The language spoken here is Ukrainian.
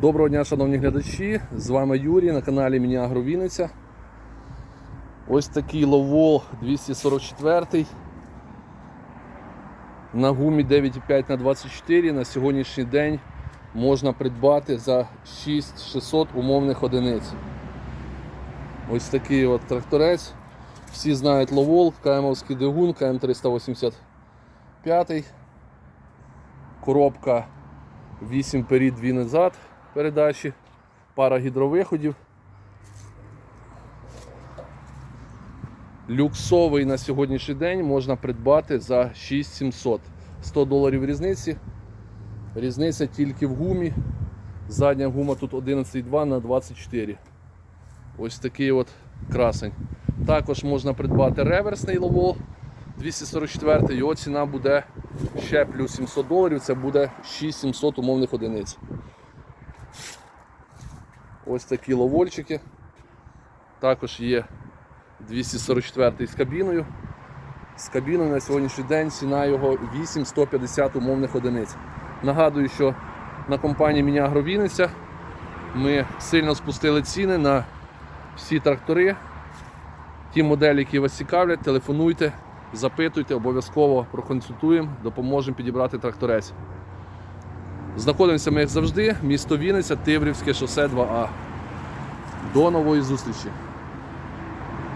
Доброго дня, шановні глядачі! З вами Юрій на каналі Міні Агровіниця. Ось такий ловол 244 на гумі 9,5 на 24 на сьогоднішній день можна придбати за 6600 умовних одиниць. Ось такий от тракторець. Всі знають ловол, КМовський двигун, КМ385. Коробка 8 перед, 2 назад передачі, пара гідровиходів. Люксовий на сьогоднішній день можна придбати за 6700. 100 доларів різниці. Різниця тільки в гумі. Задня гума тут 11,2 на 24. Ось такий от красень. Також можна придбати реверсний ловол 244 його ціна буде ще плюс 700 доларів, це буде 6700 умовних одиниць. Ось такі ловольчики. Також є 244 з кабіною. З кабіною на сьогоднішній день ціна його 8150 умовних одиниць. Нагадую, що на компанії Міня Агровіниця ми сильно спустили ціни на всі трактори. Ті моделі, які вас цікавлять, телефонуйте, запитуйте, обов'язково проконсультуємо, допоможемо підібрати тракторець. Знаходимося ми, як завжди, місто Вінниця, Тиврівське шосе 2А. До нової зустрічі!